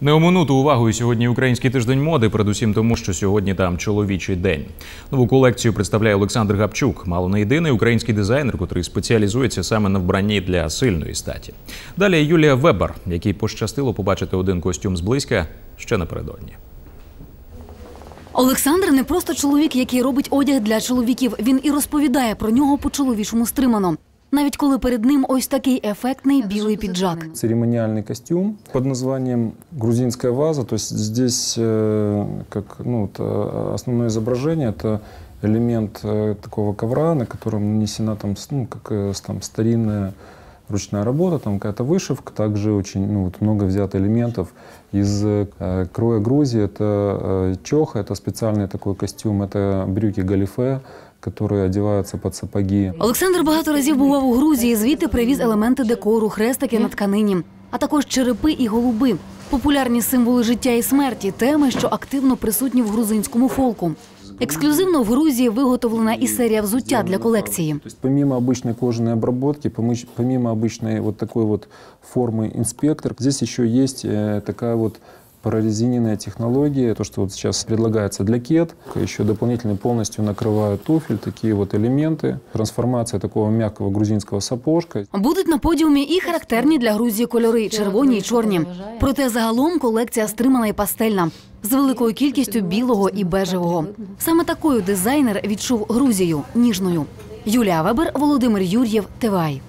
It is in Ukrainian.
Не оминути увагою сьогодні український тиждень моди, передусім тому, що сьогодні там чоловічий день. Нову колекцію представляє Олександр Гапчук, мало не єдиний український дизайнер, котрий спеціалізується саме на вбранні для сильної статі. Далі Юлія Вебер, якій пощастило побачити один костюм зблизька ще напередодні. Олександр не просто чоловік, який робить одяг для чоловіків. Він і розповідає про нього по-чоловічому стримано Навіть коли перед ним ось такий ефектний білий піджак. церемониальный костюм под названием грузинская ваза. То есть здесь э, как ну, вот, э, основное изображение это элемент э, такого ковра, на котором нанесена там, с- ну, как э, с- там старинная ручная работа, там какая-то вышивка, также очень ну, вот много взято элементов из э, кроя Грузии. Это э, чоха, это специальный такой костюм, это брюки галифе, которые одеваются под сапоги. Олександр багато разів бував у Грузії. Звідти привіз елементи декору, хрестики на тканині, а також черепи і голуби. Популярні символи життя і смерті, теми, що активно присутні в грузинському фолку. Ексклюзивно в Грузії виготовлена і серія взуття для колекції. То есть помимо обычной кожаной обработки, помыч- помимо обычной вот такой вот формы инспектор, здесь еще есть э, такая вот прорезиненная технология, то, что вот сейчас предлагается для кет, еще дополнительно полностью накрывают туфель, такие вот элементы, трансформация такого мягкого грузинского сапожка. Будуть на подіумі і характерні для Грузії кольори червоні і чорні. Проте загалом колекція стримана і пастельна з великою кількістю білого і бежевого. Саме такою дизайнер відчув Грузію ніжною. Юлія Вебер, Володимир Юр'єв, ТВАЙ.